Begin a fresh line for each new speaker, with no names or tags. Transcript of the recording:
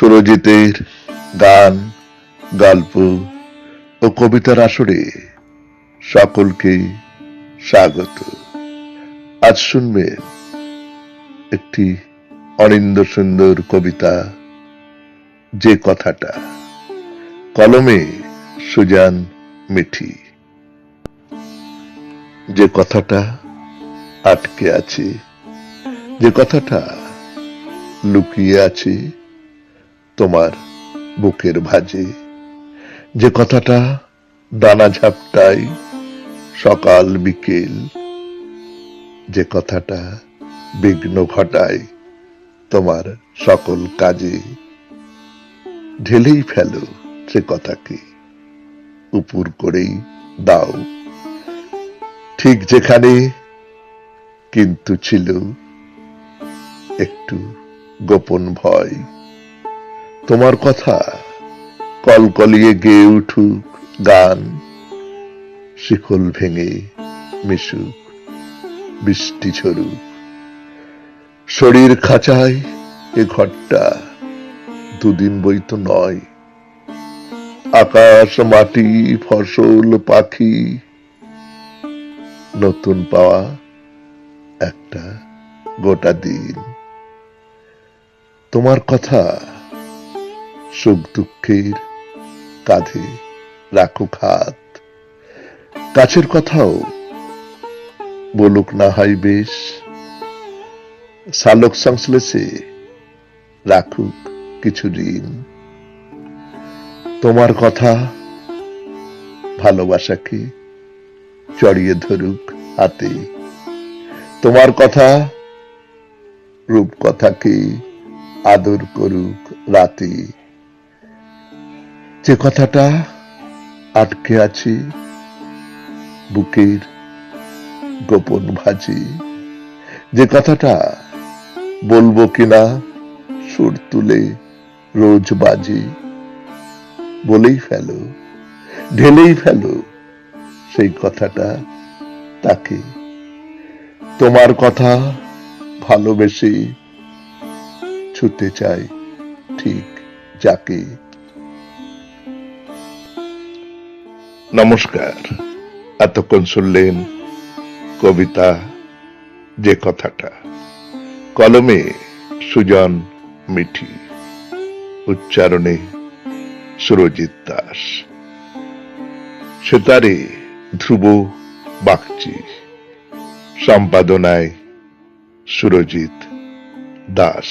সুরজিতের গান, গল্প ও কবিতার আসরে সকলকে স্বাগত। আজ শুনবেন একটি অনিন্দ সুন্দর কবিতা। যে কথাটা কলমে সুজান মিঠি। যে কথাটা আটকে আছে, যে কথাটা লুকিয়ে আছে তোমার বুকের ভাজে। যে কথাটা দানা ঝাপটাই সকাল বিকেল, যে কথাটা বিঘ্ন ঘটায় তোমার সকল কাজে। ঢেলেই ফেলো সে কথাকে, উপুর করেই দাও। ঠিক যেখানে কিন্তু ছিল একটু গোপন ভয়। তোমার কথা। কলকলিয়ে গেয়ে উঠুক গান। শিকল ভেঙে মিশুক, বৃষ্টি ঝরুক। শরীর খাঁচায় এ ঘরটা দুদিন বই তো নয়। আকাশ, মাটি, ফসল, পাখি, নতুন পাওয়া একটা গোটা দিন। তোমার কথা সুখ দুঃখের কাঁধে রাখো হাত কাছের কথাও বলুক না হয় বেশ। সালোক সংশ্লেষে রাখুক কিছু ঋণ। তোমার কথা ভালোবাসাকে জড়িয়ে ধরুক হাতে। তোমার কথা রূপ কথাকে আদর করুক রাতে। যে কথাটা আটকে আছি, বুকের গোপন ভাজি, যে কথাটা বলব কিনা সুর তুলে রোজ বাজি, বলেই ফেলো, ঢেলেই ফেলো সেই কথাটা তাকে। তোমার কথা ভালোবেসে ছুতে চাই ঠিক যাকে। নমস্কার। এতক্ষণ শুনলেন কবিতা, যে কথাটা। কলমে সুজন মিঠি। উচ্চারণে সুরজিৎ দাস। সেতারে ধ্রুব বাগচি। সম্পাদনায় সুরজিৎ দাস।